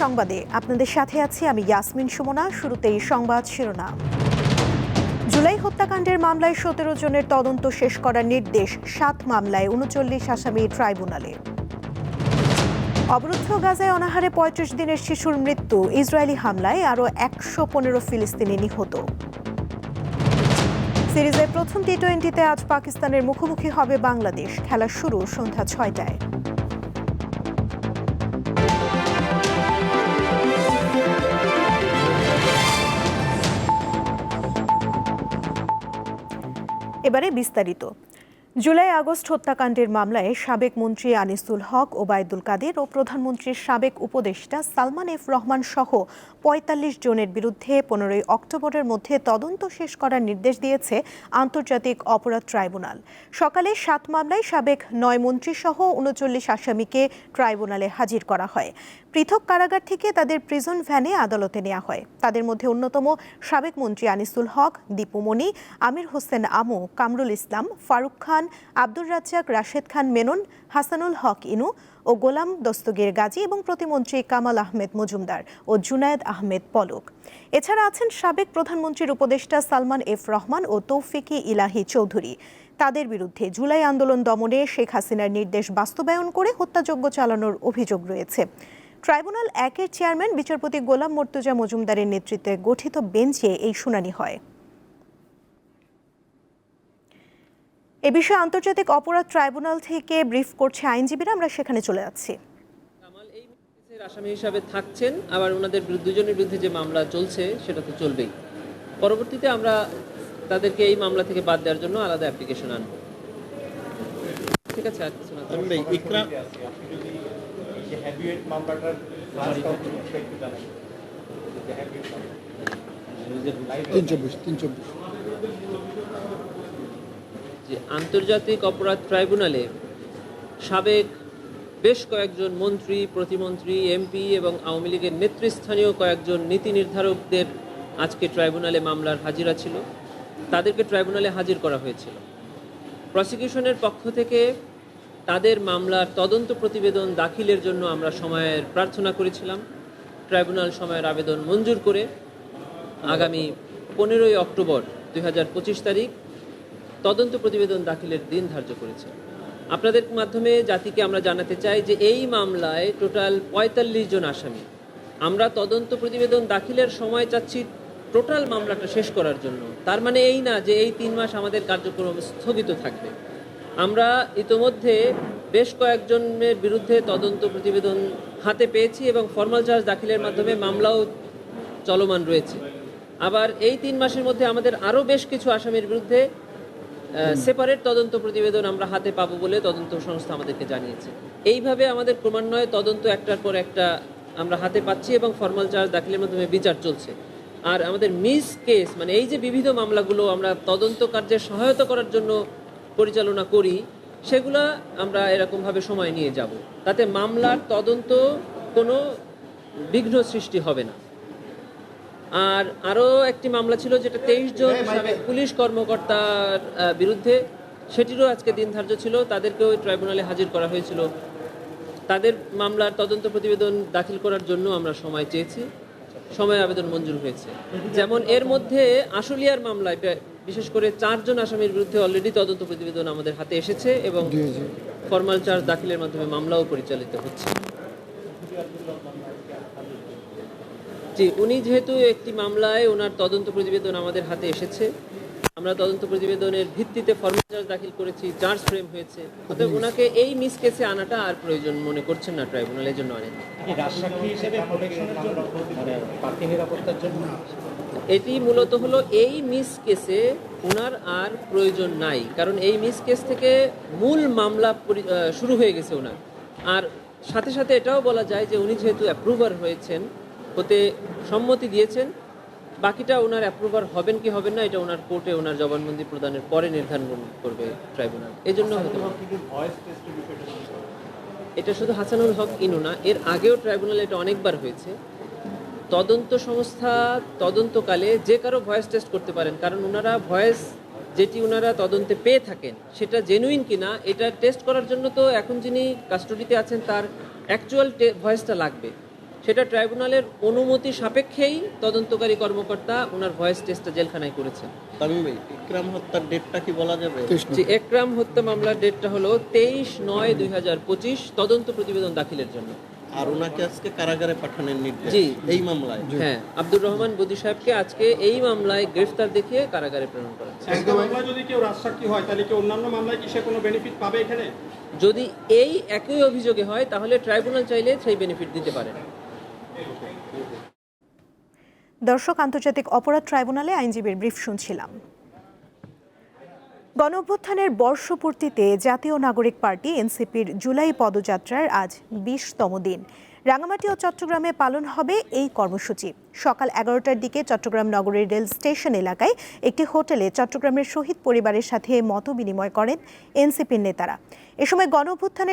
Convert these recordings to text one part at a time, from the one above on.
সংবাদে। আপনাদের সাথে আছি আমি ইয়াসমিন সুমনা, শুরুতেই সংবাদ শিরোনাম। জুলাই হত্যাকাণ্ডের মামলায় সতেরো জনের তদন্ত শেষ করার নির্দেশ, সাত মামলায় উনচল্লিশ আসামি ট্রাইব্যুনালে। অবরুদ্ধ গাজায় অনাহারে পঁয়ত্রিশ দিনের শিশুর মৃত্যু, ইসরায়েলি হামলায় আরও একশো পনেরো ফিলিস্তিনি নিহত। সিরিজের প্রথম টি টোয়েন্টিতে আজ পাকিস্তানের মুখোমুখি হবে বাংলাদেশ, খেলা শুরু সন্ধ্যা ছয়টায়। এবারে বিস্তারিত। জুলাই আগস্ট হত্যাকাণ্ডের মামলায় সাবেক মন্ত্রী আনিসুল হক ওবায়দুল কাদের ও প্রধানমন্ত্রীর সাবেক উপদেষ্টা সালমান এফ রহমান সহ পঁয়তাল্লিশ জনের বিরুদ্ধে পনেরোই অক্টোবরের মধ্যে তদন্ত শেষ করার নির্দেশ দিয়েছে আন্তর্জাতিক অপরাধ ট্রাইব্যুনাল। সকালে সাত মামলায় সাবেক নয় মন্ত্রী সহ উনচল্লিশ আসামিকে ট্রাইব্যুনালে হাজির করা হয়। পৃথক কারাগার থেকে তাদের প্রিজন ভ্যানে আদালতে নেওয়া হয়। তাদের মধ্যে অন্যতম সাবেক মন্ত্রী আনিসুল হক দীপুমণি আমির হোসেন আমু, কামরুল ইসলাম, ফারুক খান, আব্দুর রাজ্জাক, রাশেদ খান মেনন, হাসানুল হক ইনু ও গোলাম দস্তগীর গাজী এবং প্রতিমন্ত্রী কামাল আহমেদ মজুমদার ও জুনায়েদ আহমেদ পলক। এছাড়া আছেন সাবেক প্রধানমন্ত্রীর উপদেষ্টা সালমান এফ রহমান ও তৌফিকি ইলাহি চৌধুরী। তাদের বিরুদ্ধে জুলাই আন্দোলন দমনে শেখ হাসিনার নির্দেশ বাস্তবায়ন করে হত্যাযজ্ঞ চালানোর অভিযোগ রয়েছে। ট্রাইব্যুনাল একের চেয়ারম্যান বিচারপতি গোলাম মর্তুজা মজুমদারের নেতৃত্বে গঠিত বেঞ্চে এই শুনানি হয়। এ বিষয়ে আন্তর্জাতিক অপরাধ ট্রাইব্যুনাল থেকে ব্রিফ করছে আইনজীবীরা। আমরা সেখানে চলে যাচ্ছি। আসামি হিসাবে থাকছেন আবার ওনাদের বিরুদ্ধে দুজনের বিরুদ্ধে যে মামলা চলছে সেটা তো চলবেই। পরবর্তীতে আমরা তাদেরকে এই মামলা থেকে বাদ দেওয়ার জন্য আলাদা অ্যাপ্লিকেশন আনব। ঠিক আছে আর কিছু না। যে হ্যাবিয়েট মামলাটার একটু জানাই। যে হ্যাবিয়েট তিন চব্বিশ তিন চব্বিশ। যে আন্তর্জাতিক অপরাধ ট্রাইব্যুনালে সাবেক বেশ কয়েকজন মন্ত্রী প্রতিমন্ত্রী এমপি এবং আওয়ামী লীগের নেতৃস্থানীয় কয়েকজন নীতি নির্ধারকদের আজকে ট্রাইব্যুনালে মামলার হাজিরা ছিল। তাদেরকে ট্রাইব্যুনালে হাজির করা হয়েছিল। প্রসিকিউশনের পক্ষ থেকে তাদের মামলার তদন্ত প্রতিবেদন দাখিলের জন্য আমরা সময়ের প্রার্থনা করেছিলাম। ট্রাইব্যুনাল সময়ের আবেদন মঞ্জুর করে আগামী পনেরোই অক্টোবর দু হাজার পঁচিশ তারিখ তদন্ত প্রতিবেদন দাখিলের দিন ধার্য করেছে। আপনাদের মাধ্যমে জাতিকে আমরা জানাতে চাই যে এই মামলায় টোটাল পঁয়তাল্লিশ জন আসামি। আমরা তদন্ত প্রতিবেদন দাখিলের সময় চাচ্ছি টোটাল মামলাটা শেষ করার জন্য। তার মানে এই না যে এই তিন মাস আমাদের কার্যক্রম স্থগিত থাকবে। আমরা ইতোমধ্যে বেশ কয়েকজনের বিরুদ্ধে তদন্ত প্রতিবেদন হাতে পেয়েছি এবং ফর্মাল চার্জ দাখিলের মাধ্যমে মামলাও চলমান রয়েছে। আবার এই তিন মাসের মধ্যে আমাদের আরও বেশ কিছু আসামির বিরুদ্ধে সেপারেট তদন্ত প্রতিবেদন আমরা হাতে পাবো বলে তদন্ত সংস্থা আমাদেরকে জানিয়েছে। এইভাবে আমাদের ক্রমান্বয়ে তদন্ত একটার পর একটা আমরা হাতে পাচ্ছি এবং ফর্মাল চার্জ দাখিলের মাধ্যমে বিচার চলছে। আর আমাদের মিস কেস মানে এই যে বিবিধ মামলাগুলো আমরা তদন্ত কার্যের সহায়তা করার জন্য পরিচালনা করি সেগুলা আমরা এরকমভাবে সময় নিয়ে যাব। তাতে মামলার তদন্ত কোনো বিঘ্ন সৃষ্টি হবে না। আর আরও একটি মামলা ছিল যেটা তেইশ জন সাবেক পুলিশ কর্মকর্তার বিরুদ্ধে সেটিরও আজকে দিন ধার্য ছিল। তাদেরকেও ট্রাইব্যুনালে হাজির করা হয়েছিল। তাদের মামলার তদন্ত প্রতিবেদন দাখিল করার জন্য আমরা সময় চেয়েছি। সময় আবেদন মঞ্জুর হয়েছে। যেমন এর মধ্যে আশুলিয়ার মামলায় বিশেষ করে চারজন আসামির বিরুদ্ধে অলরেডি তদন্ত প্রতিবেদন আমাদের হাতে এসেছে এবং ফর্মাল চার্জ দাখিলের মাধ্যমে মামলাও পরিচালিত হচ্ছে। জি উনি যেহেতু একটি মামলায় ওনার তদন্ত প্রতিবেদন আমাদের হাতে এসেছে আমরা তদন্ত প্রতিবেদনের ভিত্তিতে ফর্মাল চার্জ দাখিল করেছি চার্জ ফ্রেম হয়েছে। অতএব ওনাকে এই মিস কেসে আনাটা আর প্রয়োজন মনে করছেন না ট্রাইব্যুনালের জন্য অনেক হিসেবে প্রোটেকশনের জন্য? মানে নিরাপত্তার জন্য? এটি মূলত হলো এই মিস কেসে ওনার আর প্রয়োজন নাই। কারণ এই মিস কেস থেকে মূল মামলা শুরু হয়ে গেছে ওনার আর সাথে সাথে এটাও বলা যায় যে উনি যেহেতু অ্যাপ্রুভার হয়েছেন হতে সম্মতি দিয়েছেন বাকিটা ওনার অ্যাপ্রুভার হবেন কি হবেন না এটা ওনার কোর্টে ওনার জবানবন্দি প্রদানের পরে নির্ধারণ করবে ট্রাইব্যুনাল এই জন্য? এটা শুধু হাসানুল হক ইনু না এর আগেও ট্রাইব্যুনাল এটা অনেকবার হয়েছে। তদন্ত সংস্থা তদন্তকালে যে কারও ভয়েস টেস্ট করতে পারেন কারণ ওনারা ভয়েস যেটি ওনারা তদন্তে পেয়ে থাকেন সেটা জেনুইন কিনা এটা টেস্ট করার জন্য তো এখন যিনি কাস্টডিতে আছেন তার অ্যাকচুয়াল ভয়েসটা লাগবে। সেটা ট্রাইব্যুনালের অনুমতি সাপেক্ষেই তদন্তকারী কর্মকর্তা ওনার ভয়েস টেস্টটা জেলখানায় করেছেন। ভাই হত্যার ডেটটা কি বলা যাবে? একরাম হত্যা মামলার ডেটটা হলো তেইশ নয় দুই হাজার পঁচিশ তদন্ত প্রতিবেদন দাখিলের জন্য। আর ওনাকে আজকে কারাগারে পাঠানোর নির্দেশ এই মামলায়। হ্যাঁ আব্দুর রহমান বদি সাহেবকে আজকে এই মামলায় গ্রেফতার দেখিয়ে কারাগারে প্রেরণ করা হয়েছে। একটা মামলায় যদি কেউ রাজসাক্ষী হয় তাহলে কি অন্যান্য মামলায় কি সে কোনো বেনিফিট পাবে এখানে? যদি এই একই অভিযোগে হয় তাহলে ট্রাইব্যুনাল চাইলে সেই বেনিফিট দিতে পারে। দর্শক আন্তর্জাতিক অপরাধ ট্রাইব্যুনালে আইনজীবীর ব্রিফ শুনছিলাম। গণ অভ্যুত্থানের বর্ষপূর্তিতে জাতীয় নাগরিক পার্টি, এনসিপির জুলাই পদযাত্রার আজ বিশতম দিন। রাঙামাটি ও চট্টগ্রামে পালন হবে এই কর্মসূচি। সকাল এগারোটার দিকে চট্টগ্রাম নগরের রেল স্টেশন এলাকায় একটি হোটেলে চট্টগ্রামের শহীদ পরিবারের সাথে মত বিনিময় করেন এনসিপির নেতারা। এ সময় গণ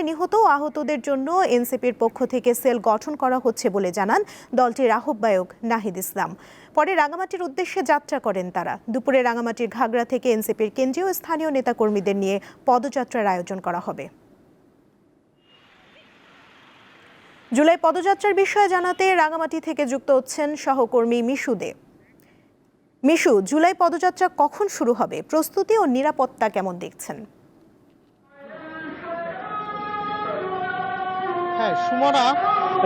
নিহত ও আহতদের জন্য এনসিপির পক্ষ থেকে সেল গঠন করা হচ্ছে বলে জানান দলটির আহ্বায়ক নাহিদ ইসলাম। পরে রাঙামাটির উদ্দেশ্যে যাত্রা করেন তারা। দুপুরে রাঙামাটির ঘাগড়া থেকে এনসিপির কেন্দ্রীয় স্থানীয় নেতাকর্মীদের নিয়ে পদযাত্রার আয়োজন করা হবে। জুলাই পদযাত্রার বিষয়ে জানাতে রাঙামাটি থেকে যুক্ত হচ্ছেন সহকর্মী মিশু দে। মিশু, জুলাই পদযাত্রা কখন শুরু হবে? প্রস্তুতি ও নিরাপত্তা কেমন দেখছেন? হ্যাঁ সুমনা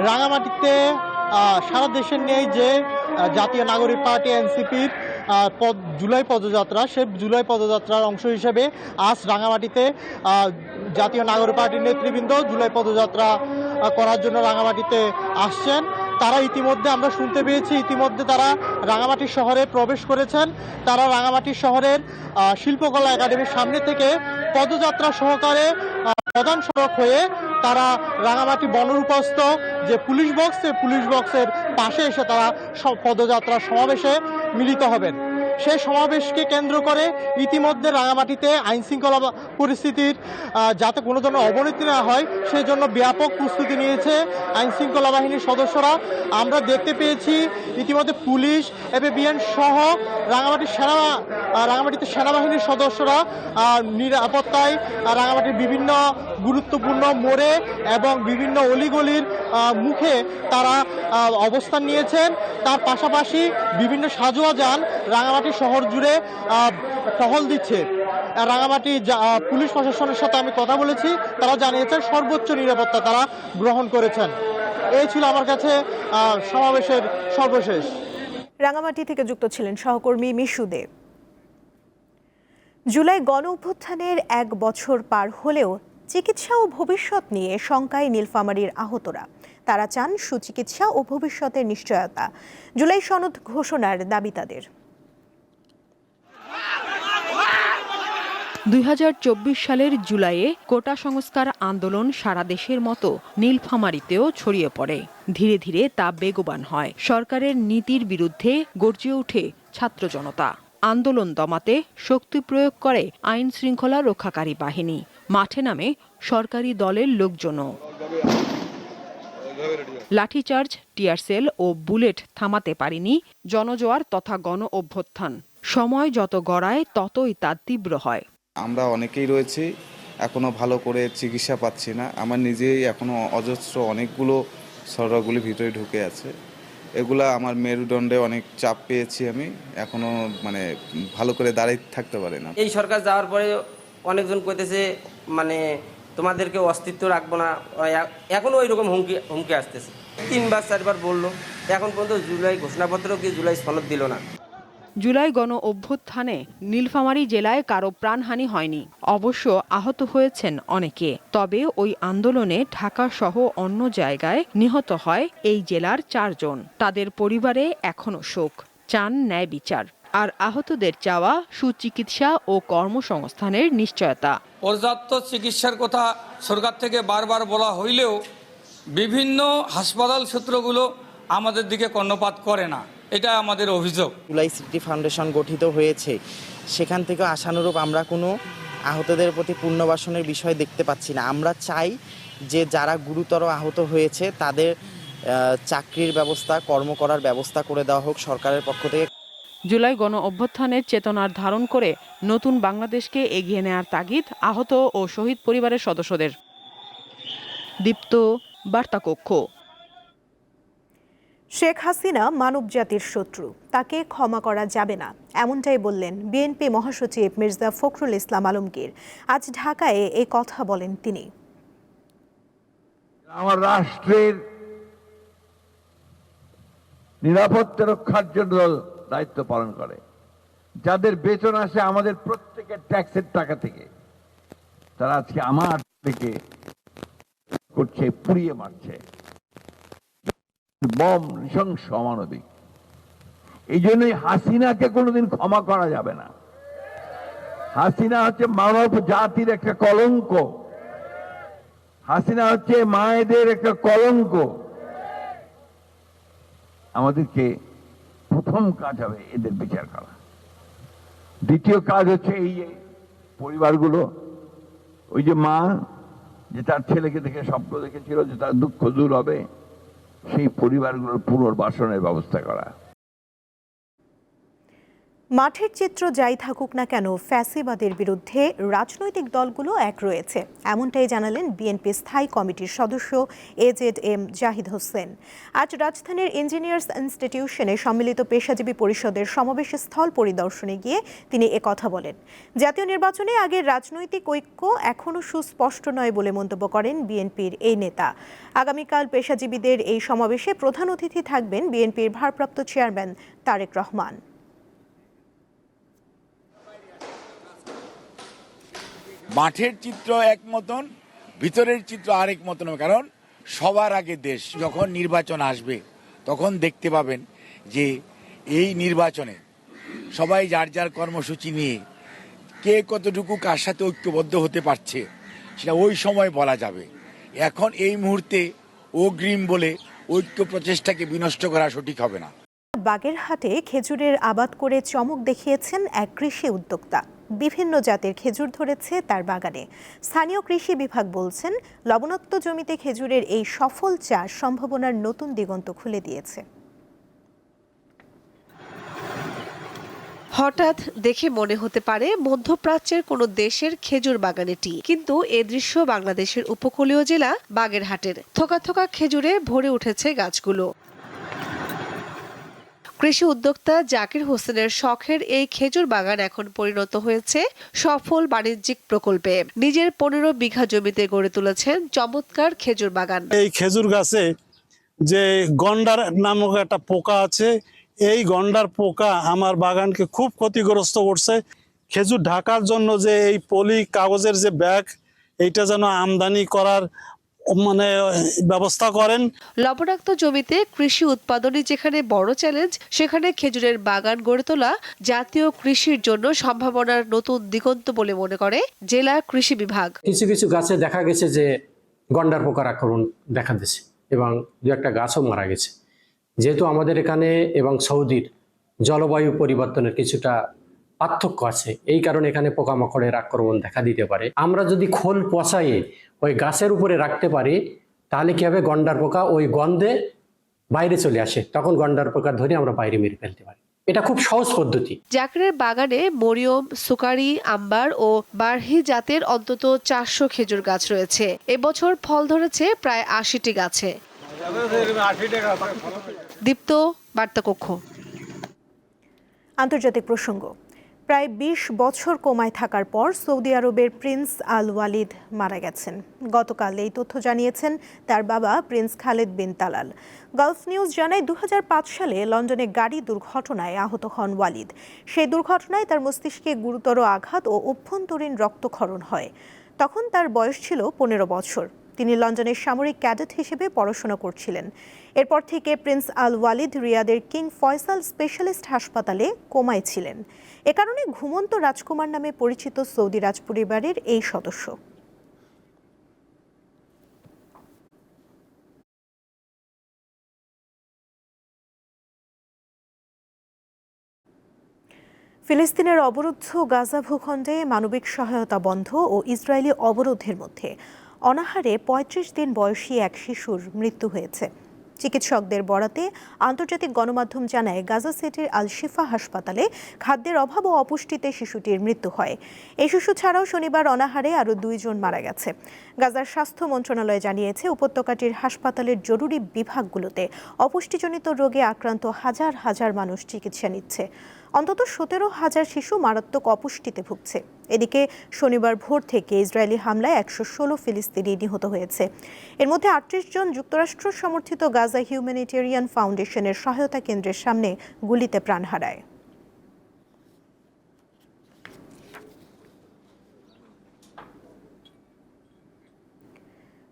রাঙামাটিতে সারা দেশের নেই যে জাতীয় নাগরিক পার্টি এনসিপির পদ, জুলাই পদযাত্রা। সে জুলাই পদযাত্রার অংশ হিসেবে আজ রাঙামাটিতে জাতীয় নাগরিক পার্টির নেতৃবৃন্দ জুলাই পদযাত্রা করার জন্য রাঙামাটিতে আসছেন। তারা ইতিমধ্যে আমরা শুনতে পেয়েছি, ইতিমধ্যে তারা রাঙামাটি শহরে প্রবেশ করেছেন। তারা রাঙামাটি শহরের শিল্পকলা একাডেমির সামনে থেকে পদযাত্রা সহকারে প্রধান সড়ক হয়ে তারা রাঙামাটি বনরূপস্থ যে পুলিশ বক্স পুলিশ বক্সের পাশে এসে তারা পদযাত্রা সমাবেশে মিলিত হবেন। সেই সমাবেশকে কেন্দ্র করে ইতিমধ্যে রাঙামাটিতে আইন শৃঙ্খলা পরিস্থিতির যাতে কোনো ধরনের অবনতি না হয় সেই জন্য ব্যাপক প্রস্তুতি নিয়েছে আইন শৃঙ্খলা বাহিনীর সদস্যরা। আমরা দেখতে পেয়েছি ইতিমধ্যে পুলিশ এপিবিএন সহ রাঙামাটির সেনা রাঙামাটিতে সেনাবাহিনীর সদস্যরা নিরাপত্তায় রাঙামাটির বিভিন্ন গুরুত্বপূর্ণ মোড়ে এবং বিভিন্ন অলিগলির মুখে তারা অবস্থান নিয়েছেন। তার পাশাপাশি বিভিন্ন সাজোয়া যান রাঙামাটি শহর জুড়ে টহল দিচ্ছে। রাঙামাটি পুলিশ প্রশাসনের সাথে আমি কথা বলেছি, তারা জানিয়েছেন সর্বোচ্চ নিরাপত্তা তারা গ্রহণ করেছেন। এই ছিল আমার কাছে সমাবেশের সর্বশেষ। রাঙামাটি থেকে যুক্ত ছিলেন সহকর্মী মিশু দে। জুলাই গণ অভ্যুত্থানের এক বছর পার হলেও চিকিৎসা ও ভবিষ্যৎ নিয়ে শঙ্কায় নীলফামারীর আহতরা। তারা চান সুচিকিৎসা ও ভবিষ্যতের নিশ্চয়তা। জুলাই সনদ ঘোষণার দাবি তাদের। দুই হাজার চব্বিশ সালের জুলাইয়ে কোটা সংস্কার আন্দোলন সারা দেশের মতো নীলফামারীতেও ছড়িয়ে পড়ে। ধীরে ধীরে তা বেগবান হয়। সরকারের নীতির বিরুদ্ধে গর্জে ওঠে ছাত্র জনতা। আন্দোলন দমাতে শক্তি প্রয়োগ করে আইন শৃঙ্খলা রক্ষাকারী বাহিনী। মাঠে নামে সরকারি দলের লোকজনও। লাঠিচার্জ টিয়ারসেল ও বুলেট থামাতে পারেনি জনজোয়ার তথা গণ অভ্যুত্থান। সময় যত গড়ায় ততই তা তীব্র হয়। আমরা অনেকেই রয়েছি এখনও ভালো করে চিকিৎসা পাচ্ছি না। আমার নিজেই এখনও অজস্র অনেকগুলো সরগুলি ভিতরে ঢুকে আছে। এগুলা আমার মেরুদণ্ডে অনেক চাপ পেয়েছি আমি। এখনও মানে ভালো করে দাঁড়িয়ে থাকতে পারি না। এই সরকার যাওয়ার পরে অনেকজন কইতেছে মানে তোমাদেরকে অস্তিত্ব রাখব না। এখনও এখনও ওই রকম হুমকি হুমকি আসতেছে। তিনবার, চারবার বলল। এখন পর্যন্ত জুলাই ঘোষণাপত্র কি জুলাই সনদ দিল না। জুলাই গণ অভ্যুত্থানে নীলফামারী জেলায় কারও প্রাণহানি হয়নি। অবশ্য আহত হয়েছেন অনেকে। তবে ওই আন্দোলনে ঢাকা সহ অন্য জায়গায় নিহত হয় এই জেলার চারজন। তাদের পরিবারে এখনও শোক। চান ন্যায় বিচার। আর আহতদের চাওয়া সুচিকিৎসা ও কর্মসংস্থানের নিশ্চয়তা। পর্যাপ্ত চিকিৎসার কথা সরকার থেকে বারবার বলা হইলেও বিভিন্ন হাসপাতাল সূত্রগুলো আমাদের দিকে কর্ণপাত করে না। এটা আমাদের অভিযোগ। জুলাই সিটি ফাউন্ডেশন গঠিত হয়েছে। সেখান থেকে আশানুরূপ আমরা কোনো আহতদের প্রতি পুনর্বাসনের বিষয় দেখতে পাচ্ছি না। আমরা চাই যে যারা গুরুতর আহত হয়েছে তাদের চাকরির ব্যবস্থা কর্ম করার ব্যবস্থা করে দেওয়া হোক সরকারের পক্ষ থেকে। জুলাই গণ অভ্যুত্থানের চেতনার ধারণ করে নতুন বাংলাদেশকে এগিয়ে নেয়ার তাগিদ আহত ও শহীদ পরিবারের সদস্যদের। দীপ্ত বার্তা কক্ষ শেখ হাসিনা মানবজাতির শত্রু। তাকে ক্ষমা করা যাবে না। এমনটাই বললেন বিএনপি মহাসচিব মির্জা ফখরুল ইসলাম আলমগীর। আজ ঢাকায় এই কথা বলেন তিনি। আমার রাষ্ট্রের নিরাপত্তা রক্ষার জন্য দায়িত্ব পালন করে। যাদের বেতন আসে আমাদের প্রত্যেকের ট্যাক্সের টাকা থেকে। তারা আজকে আমার থেকে করছে, পুড়িয়ে মারছে। বম নৃশংস অমানবিক এই জন্যই হাসিনাকে কোনোদিন ক্ষমা করা যাবে না। হাসিনা হচ্ছে মানব জাতির একটা কলঙ্ক। হাসিনা হচ্ছে মায়েদের একটা কলঙ্ক। আমাদেরকে প্রথম কাজ হবে এদের বিচার করা। দ্বিতীয় কাজ হচ্ছে এই যে পরিবারগুলো, ওই যে মা, যে তার ছেলেকে দেখে স্বপ্ন দেখেছিল যে তার দুঃখ দূর হবে সেই পরিবারগুলোর পুনর্বাসনের ব্যবস্থা করা। মাঠের চিত্র যাই থাকুক না কেন, ফ্যাসিবাদের বিরুদ্ধে রাজনৈতিক দলগুলো এক রয়েছে। এমনটাই জানালেন বিএনপি স্থায়ী কমিটির সদস্য এজেড এম জাহিদ হোসেন। আজ রাজধানীর ইঞ্জিনিয়ার্স ইনস্টিটিউশনে সম্মিলিত পেশাজীবী পরিষদের সমাবেশ স্থল পরিদর্শনে গিয়ে তিনি একথা বলেন। জাতীয় নির্বাচনে আগের রাজনৈতিক ঐক্য এখনও সুস্পষ্ট নয় বলে মন্তব্য করেন বিএনপির এই নেতা। আগামীকাল পেশাজীবীদের এই সমাবেশে প্রধান অতিথি থাকবেন বিএনপির ভারপ্রাপ্ত চেয়ারম্যান তারেক রহমান। মাঠের চিত্র এক মতন, ভিতরের চিত্র আরেক মতন কারণ সবার আগে দেশ যখন নির্বাচন আসবে, তখন দেখতে পাবেন যে এই নির্বাচনে সবাই যার যার কর্মসূচি নিয়ে কে কতটুকু কার সাথে ঐক্যবদ্ধ হতে পারছে, সেটা ওই সময় বলা যাবে। এখন এই মুহূর্তে অগ্রিম বলে ঐক্য প্রচেষ্টাকে বিনষ্ট করা সঠিক হবে না। বাগেরহাটে খেজুরের আবাদ করে চমক দেখিয়েছেন এক কৃষি উদ্যোক্তা। বিভিন্ন জাতের খেজুর ধরেছে তার বাগানে। স্থানীয় কৃষি বিভাগ বলছেন, লবণাক্ত জমিতে খেজুরের এই সফল চাষ সম্ভাবনার নতুন দিগন্ত খুলে দিয়েছে। হঠাৎ দেখে মনে হতে পারে, মধ্যপ্রাচ্যের কোনো দেশের খেজুর বাগানেটি কিন্তু এ দৃশ্য বাংলাদেশের উপকূলীয় জেলা বাগেরহাটের। থোকা থোকা খেজুরে ভরে উঠেছে গাছগুলো। কৃষি উদ্যোক্তা জাকির হোসেনের শখের এই খেজুর বাগান এখন পরিণত হয়েছে সফল বাণিজ্যিক প্রকল্পে। নিজের পনেরো বিঘা জমিতে গড়ে তুলেছেন চমৎকার খেজুর বাগান। এই খেজুর গাছে যে গন্ডার নামক একটা পোকা আছে, এই গন্ডার পোকা আমার বাগানকে খুব ক্ষতিগ্রস্ত করছে। খেজুর ঢাকার জন্য যে এই পলি কাগজের যে ব্যাগ, এইটা যেন আমদানি করার মানে ব্যবস্থা করেন। লবণাক্ত জমিতে কৃষি উৎপাদনই যেখানে বড় চ্যালেঞ্জ সেখানে খেজুরের বাগান গড়ে তোলা জাতীয় কৃষির জন্য সম্ভাবনার নতুন দিগন্ত বলে মনে করে জেলা কৃষি বিভাগ। কিছু কিছু গাছে দেখা গেছে যে গন্ডার পোকার আক্রমণ দেখা দিয়েছে এবং দু একটা গাছও মারা গেছে। যেহেতু আমাদের এখানে এবং সৌদির জলবায়ু পরিবর্তনের কিছুটা পার্থক্য আছে। এই কারণে এখানে পোকামাকড়ের আক্রমণ দেখা দিতে পারে। আমরা যদি খোল পচাইয়ে ওই গাছের উপরে রাখতে পারি তাহলে কি হবে? গন্ডার পোকা ওই গন্ধে বাইরে চলে আসে। তখন গন্ডার পোকা ধরে আমরা বাইরে মেরে ফেলতে পারি। এটা খুব সহজ পদ্ধতি। জাকিরের বাগানে মরিয়ম সুকারি আম্বার ও বারহি জাতের অন্তত চারশো খেজুর গাছ রয়েছে। এবছর ফল ধরেছে প্রায় আশিটি গাছে। দীপ্ত বার্তাকক্ষ। আন্তর্জাতিক প্রসঙ্গ। প্রায় ২০ বছর কোমায় থাকার পর সৌদি আরবের প্রিন্স আল ওয়ালিদ মারা গেছেন। গতকাল এই তথ্য জানিয়েছেন তার বাবা prince Khaled bin Talal. Gulf News জানায় দু হাজার পাঁচ সালে লন্ডনে গাড়ি দুর্ঘটনায় আহত হন ওয়ালিদ। সেই দুর্ঘটনায় তার মস্তিষ্কে গুরুতর আঘাত ও অভ্যন্তরীণ রক্তক্ষরণ হয়। তখন তার বয়স ছিল পনেরো বছর। তিনি লন্ডনের সামরিক ক্যাডেট হিসেবে পড়াশোনা করছিলেন। এরপর থেকে প্রিন্স আল ওয়ালিদ রিয়াদের কিং ফয়সাল স্পেশালিস্ট হাসপাতালে কোমায় ছিলেন। এ কারণে ঘুমন্ত রাজকুমার নামে পরিচিত সৌদি রাজপরিবারের এই সদস্য। ফিলিস্তিনের অবরুদ্ধ গাজা ভূখণ্ডে মানবিক সহায়তা বন্ধ ও ইসরায়েলি অবরোধের মধ্যে। অনাহারে ৩৫ দিন বয়সী এক শিশুর মৃত্যু হয়েছে। চিকিৎসকদের বরাতে আন্তর্জাতিক গণমাধ্যম জানায়, গাজা সিটির আল শিফা হাসপাতালে খাদ্যের অভাব ও অপুষ্টিতে শিশুটির মৃত্যু হয়। এই শিশু ছাড়াও শনিবার অনাহারে আরও দুইজন মারা গেছে। গাজার স্বাস্থ্য মন্ত্রণালয় জানিয়েছে, উপত্যকাটির হাসপাতালের জরুরি বিভাগগুলোতে অপুষ্টিজনিত রোগে আক্রান্ত হাজার হাজার মানুষ চিকিৎসা নিচ্ছে। অন্তত সতেরো হাজার শিশু মারাত্মক অপুষ্টিতে ভুগছে। এদিকে শনিবার ভোর থেকে ইসরায়েলি হামলায় একশো ষোলো ফিলিস্তিনি নিহত হয়েছে। এর মধ্যে আটত্রিশ জন যুক্তরাষ্ট্র সমর্থিত গাজা হিউম্যানিটেরিয়ান ফাউন্ডেশনের সহায়তা কেন্দ্রের সামনে গুলিতে প্রাণ হারায়।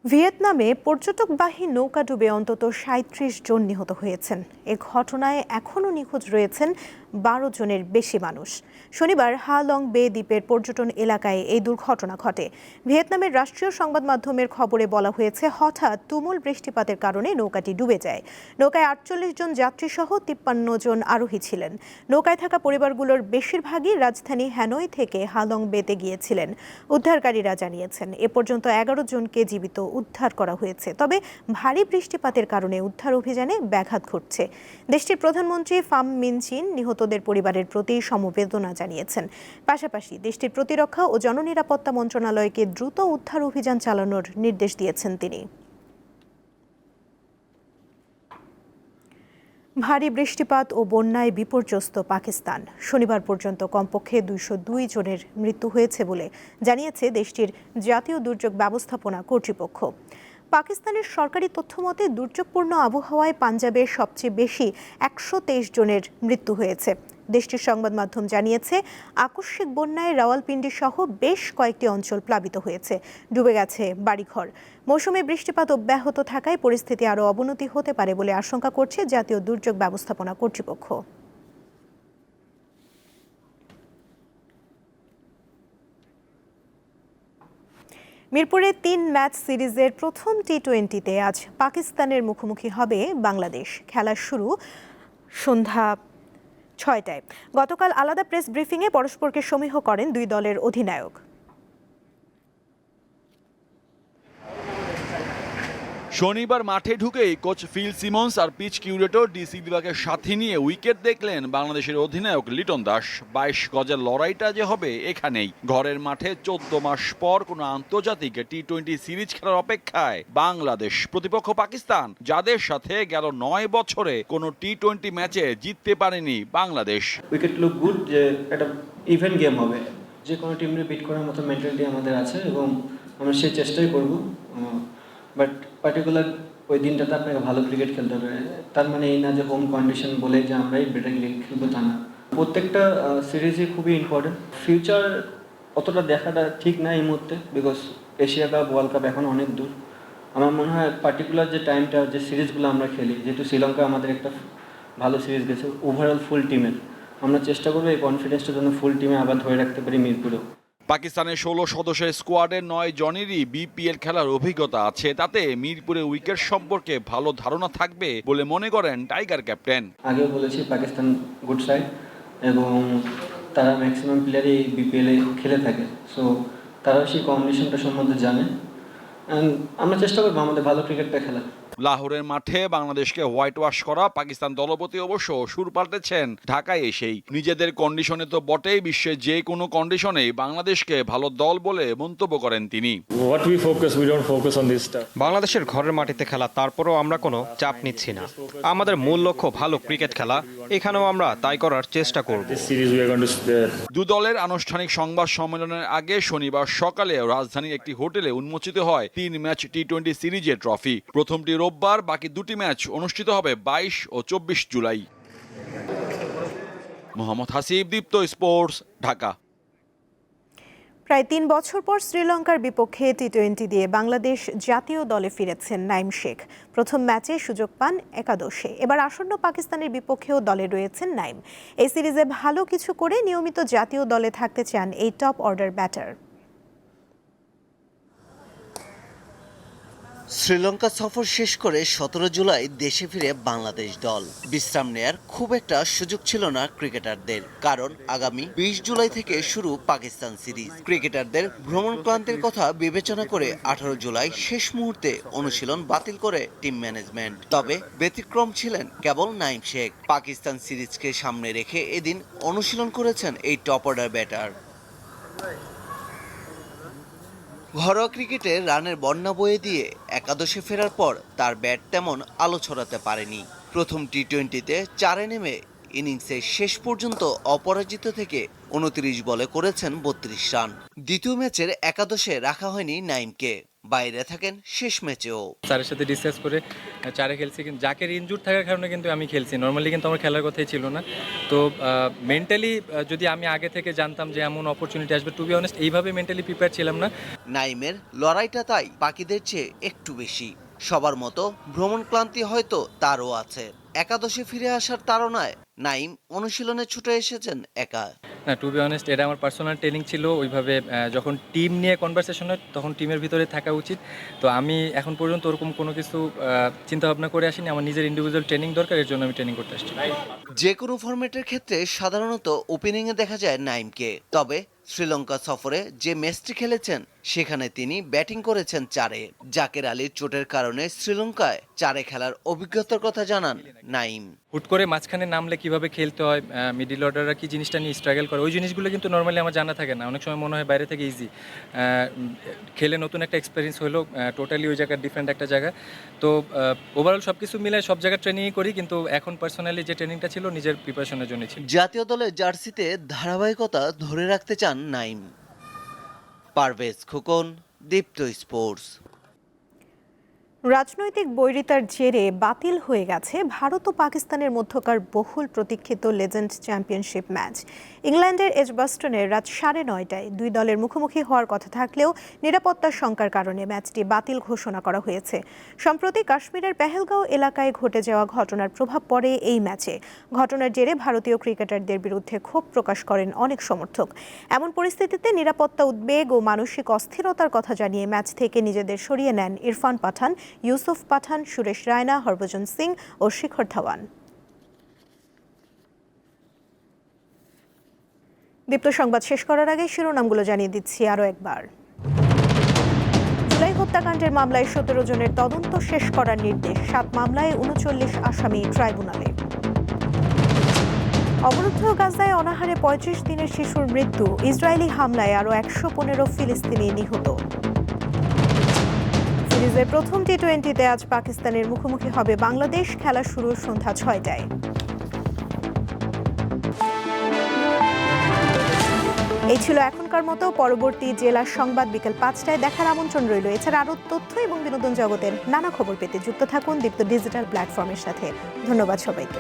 ভিয়েতনামে পর্যটকবাহী নৌকা ডুবে অন্তত সাঁত্রিশ জন নিহত হয়েছেন। এ ঘটনায় এখনও নিখোঁজ রয়েছেন বারো জনের বেশি মানুষ। শনিবার হালং বে দ্বীপের পর্যটন এলাকায় এই দুর্ঘটনা ঘটে। ভিয়েতনামের রাষ্ট্রীয় সংবাদ মাধ্যমের খবরে বলা হয়েছে, হঠাৎ তুমুল বৃষ্টিপাতের কারণে নৌকাটি ডুবে যায়। নৌকায় আটচল্লিশ জন যাত্রীসহ তিপ্পান্ন জন আরোহী ছিলেন। নৌকায় থাকা পরিবারগুলোর বেশিরভাগই রাজধানী হ্যানয় থেকে হালং বেতে গিয়েছিলেন, উদ্ধারকারীরা জানিয়েছেন। এ পর্যন্ত এগারো জনকে জীবিত উদ্ধার করা হয়েছে, তবে ভারী বৃষ্টিপাতের কারণে উদ্ধার অভিযানে ব্যাঘাত ঘটছে। দেশটির প্রধানমন্ত্রী ফাম মিনচিন নিহতদের পরিবারের প্রতি সমবেদনা জানিয়েছেন। পাশাপাশি দেশটির প্রতিরক্ষা ও জননিরাপত্তা মন্ত্রণালয়কে দ্রুত উদ্ধার অভিযান চালানোর নির্দেশ দিয়েছেন তিনি। ভারী বৃষ্টিপাত ও বন্যায় বিপর্যস্ত পাকিস্তান। শনিবার পর্যন্ত কমপক্ষে দুইশো দুই জনের মৃত্যু হয়েছে বলে জানিয়েছে দেশটির জাতীয় দুর্যোগ ব্যবস্থাপনা কর্তৃপক্ষ। পাকিস্তানের সরকারি তথ্যমতে দুর্যোগপূর্ণ আবহাওয়ায় পাঞ্জাবের সবচেয়ে বেশি একশো তেইশ জনের মৃত্যু হয়েছে। দেশটির সংবাদ মাধ্যম জানিয়েছে, আকস্মিক বন্যায় রাওয়ালপিন্ডি সহ বেশ কয়েকটি অঞ্চল প্লাবিত হয়েছে। ডুবে গেছে বাড়িঘর। মৌসুমে বৃষ্টিপাত অব্যাহত থাকায় পরিস্থিতি আরও অবনতি হতে পারে বলে আশঙ্কা করছে জাতীয় দুর্যোগ ব্যবস্থাপনা কর্তৃপক্ষ। মিরপুরে তিন ম্যাচ সিরিজের প্রথম টি টোয়েন্টিতে আজ পাকিস্তানের মুখোমুখি হবে বাংলাদেশ। খেলা শুরু সন্ধ্যা ছয়টায়। গতকাল আলাদা প্রেস ব্রিফিংয়ে পরস্পরকে সমীহ করেন দুই দলের অধিনায়ক। শনিবার মাঠে ঢুকেই কোচ ফিল সিমন্স আর পিচ কিউরেটর ডিসি বিভাগের সাথে নিয়ে উইকেট দেখলেন বাংলাদেশের অধিনায়ক লিটন দাস। বাইশ গজের লড়াইটা যে হবে এখানেই। ঘরের মাঠে চোদ্দ মাস পর কোনো আন্তর্জাতিক টি টোয়েন্টি সিরিজ খেলার অপেক্ষায় বাংলাদেশ প্রতিপক্ষ পাকিস্তান, যাদের সাথে গেল নয় বছরে কোনো টি টোয়েন্টি ম্যাচে জিততে পারেনি বাংলাদেশ। উইকেট লুক গুড যে একটা ইভেন্ট গেম হবে। যে কোনো টিমকে বিট করার মতো মেন্টালিটি আমাদের আছে এবং আমরা সেই চেষ্টাই করব। বাট পার্টিকুলার ওই দিনটাতে আপনাকে ভালো ক্রিকেট খেলতে হবে। তার মানে এই না যে হোম কন্ডিশন বলে যে আমরাই বেটার ক্রিকেট খেলব তা না। প্রত্যেকটা সিরিজই খুবই ইম্পর্টেন্ট ফিউচার অতটা দেখাটা ঠিক না এই মুহূর্তে because Asia Cup World Cup এখন অনেক দূর। আমার মনে হয় পার্টিকুলার যে টাইমটা যে সিরিজগুলো আমরা খেলি, যেহেতু শ্রীলঙ্কা আমাদের একটা ভালো সিরিজ গেছে ওভারঅল ফুল টিমের আমরা চেষ্টা করব এই কনফিডেন্সটা যেন ফুল টিমে আবার ধরে রাখতে পারি মিরপুরেও। পাকিস্তানের ষোলো সদস্যের স্কোয়াডের নয় জনেরই বিপিএল খেলার অভিজ্ঞতা আছে। তাতে মিরপুরে উইকেট সম্পর্কে ভালো ধারণা থাকবে বলে মনে করেন টাইগার ক্যাপ্টেন। আগেও বলেছি পাকিস্তান গুড সাইড এবং তারা ম্যাক্সিমাম প্লেয়ারই বিপিএলে খেলে থাকে। সো তারাও সেই কন্ডিশনটা সম্বন্ধে জানে। আমরা চেষ্টা করব আমাদের ভালো ক্রিকেটটা খেলা লাহোরের মাঠে বাংলাদেশকে হোয়াইট ওয়াশ করা পাকিস্তান দলপতি অবশ্য সুর পাল্টেছেন। ঢাকায় এসেই নিজেদের কন্ডিশনে তো বটেই বিশ্বের যে কোনো কন্ডিশনেই বাংলাদেশকে ভালো দল বলে মন্তব্য করেন তিনি। বাংলাদেশের ঘরের মাটিতে খেলা তারপরও আমরা কোনো চাপ নিচ্ছি না। আমাদের মূল লক্ষ্য ভালো ক্রিকেট খেলা এখানেও আমরা তাই করার চেষ্টা করব। দু দলের আনুষ্ঠানিক সংবাদ সম্মেলনের আগে শনিবার সকালে রাজধানীর একটি হোটেলে উন্মোচিত হয় তিন ম্যাচ টি টোয়েন্টি সিরিজের ট্রফি প্রথমটি রোববার বাকি দুটি ম্যাচ অনুষ্ঠিত হবে বাইশ ও চব্বিশ জুলাই। মোহাম্মদ হাসিব, দীপ্ত স্পোর্টস, ঢাকা। প্রায় তিন বছর পর শ্রীলঙ্কার বিপক্ষে টি টোয়েন্টি দিয়ে বাংলাদেশ জাতীয় দলে ফিরেছেন নাইম শেখ। প্রথম ম্যাচে সুযোগ পান একাদশে। এবার আসন্ন পাকিস্তানের বিপক্ষেও দলে রয়েছেন নাইম। এই সিরিজে ভালো কিছু করে নিয়মিত জাতীয় দলে থাকতে চান এই টপ অর্ডার ব্যাটার। শ্রীলঙ্কা সফর শেষ করে সতেরো জুলাই দেশে ফিরে বাংলাদেশ দল। বিশ্রাম নেয়ার খুব একটা সুযোগ ছিল না ক্রিকেটারদের, কারণ আগামী বিশ জুলাই থেকে শুরু পাকিস্তান সিরিজ। ক্রিকেটারদের ভ্রমণ ক্লান্তির কথা বিবেচনা করে আঠারো জুলাই শেষ মুহূর্তে অনুশীলন বাতিল করে টিম ম্যানেজমেন্ট। তবে ব্যতিক্রম ছিলেন কেবল নাইম শেখ। পাকিস্তান সিরিজকে সামনে রেখে এদিন অনুশীলন করেছেন এই টপ অর্ডার ব্যাটার। ঘরোয়া ক্রিকেটে রানের বন্যা বয়ে দিয়ে একাদশে ফেরার পর তার ব্যাট তেমন আলো ছড়াতে পারেনি। প্রথম টি টোয়েন্টিতে চারে নেমে ইনিংসের শেষ পর্যন্ত অপরাজিত থেকে উনত্রিশ বলে করেছেন বত্রিশ রান। দ্বিতীয় ম্যাচের একাদশে রাখা হয়নি নাইমকে। বাইরে থাকেন শেষ ম্যাচেও। স্যারের সাথে ডিসকাস করে চারে খেলছি কিন্তু জাকের ইনজুর থাকার কারণে কিন্তু আমি খেলছি। নর্মালি কিন্তু আমার খেলার কথাই ছিল না। তো মেন্টালি যদি আমি আগে থেকে জানতাম যে এমন অপরচুনিটি আসবে টু বি অনেস্ট এইভাবে মেন্টালি প্রিপেয়ার ছিলাম না। নাইমের লড়াইটা তাই বাকিদের চেয়ে একটু বেশি। সবার মতো ভ্রমণ ক্লান্তি হয়তো তারও আছে। একাদশে ফিরে আসার তাড়নায় নাইম অনুশীলনে ছুটে এসেছেন একা। না টু বি অনেস্ট এটা আমার পার্সোনাল ট্রেনিং ছিল। ওইভাবে যখন টিম নিয়ে কনভারসেশন হয় তখন টিমের ভিতরে থাকা উচিত। তো আমি এখন পর্যন্ত ওরকম কোনো কিছু চিন্তা ভাবনা করে আসিনি। আমার নিজের ইন্ডিভিজুয়াল ট্রেনিং দরকার এর জন্য আমি ট্রেনিং করতে আসছি। যে কোনো ফরম্যাটের ক্ষেত্রে সাধারণত ওপেনিংয়ে দেখা যায় নাইমকে। তবে শ্রীলঙ্কা সফরে যে ম্যাচটি খেলেছেন সেখানে তিনি ব্যাটিং করেছেন চারে। জাকের আলীর চোটের কারণে শ্রীলঙ্কায় চারে খেলার অভিজ্ঞতার কথা জানান নাইম। হুট করে মাঝখানে নামলে কীভাবে খেলতে হয় মিডিল অর্ডাররা কি জিনিসটা নিয়ে স্ট্রাগল করে? ওই জিনিসগুলো কিন্তু নর্মালি আমার জানা থাকে না। অনেক সময় মনে হয় বাইরে থেকে ইজি খেলে নতুন একটা এক্সপিরিয়েন্স হলো টোটালি ওই জায়গার ডিফারেন্ট একটা জায়গা। তো ওভারঅল সব কিছু মিলে সব জায়গায় ট্রেনিংই করি, কিন্তু এখন পার্সোনালি যে ট্রেনিংটা ছিল, নিজের প্রিপারেশনের জন্য ছিল। জাতীয় দলের জার্সিতে ধারাবাহিকতা ধরে রাখতে চান নাইম। পারভেজ খোকন, দীপ্ত স্পোর্টস। রাজনৈতিক বৈরিতার জেরে বাতিল হয়ে গেছে ভারত ও পাকিস্তানের মধ্যকার বহুল প্রতীক্ষিত লেজেন্ড চ্যাম্পিয়নশিপ ম্যাচ ইংল্যান্ডের এজবাস্টনে রাত সাড়ে নয়টায় দুই দলের মুখোমুখি হওয়ার কথা থাকলেও নিরাপত্তার শঙ্কার কারণে ম্যাচটি বাতিল ঘোষণা করা হয়েছে। সম্প্রতি কাশ্মীরের পেহেলগাঁও এলাকায় ঘটে যাওয়া ঘটনার প্রভাব পড়ে এই ম্যাচে ঘটনার জেরে ভারতীয় ক্রিকেটারদের বিরুদ্ধে ক্ষোভ প্রকাশ করেন অনেক সমর্থক। এমন পরিস্থিতিতে নিরাপত্তা উদ্বেগ ও মানসিক অস্থিরতার কথা জানিয়ে ম্যাচ থেকে নিজেদের সরিয়ে নেন ইরফান পাঠান ইউসুফ পাঠান, সুরেশ রায়না, হরভজন সিং ও শিখর ধাওয়ান। দীপ্ত সংবাদ শেষ করার আগে শিরোনামগুলো জানিয়ে দিচ্ছি আরও একবার। জুলাই হত্যাকাণ্ডের মামলায় সতেরো জনের তদন্ত শেষ করার নির্দেশ, সাত মামলায় উনচল্লিশ আসামি ট্রাইব্যুনালে। অবরুদ্ধ গাজায় অনাহারে পঁয়ত্রিশ দিনের শিশুর মৃত্যু, ইসরায়েলি হামলায় আরও একশো পনেরো ফিলিস্তিনি নিহত। সিরিজের প্রথম টি টোয়েন্টিতে আজ পাকিস্তানের মুখোমুখি হবে বাংলাদেশ, খেলা শুরু সন্ধ্যা ছয়টায়। এই ছিল এখনকার মতো। পরবর্তী জেলার সংবাদ বিকেল পাঁচটায় দেখার আমন্ত্রণ রইল। এছাড়া আরও তথ্য এবং বিনোদন জগতের নানা খবর পেতে যুক্ত থাকুন দীপ্ত ডিজিটাল প্ল্যাটফর্মের সাথে। ধন্যবাদ সবাইকে।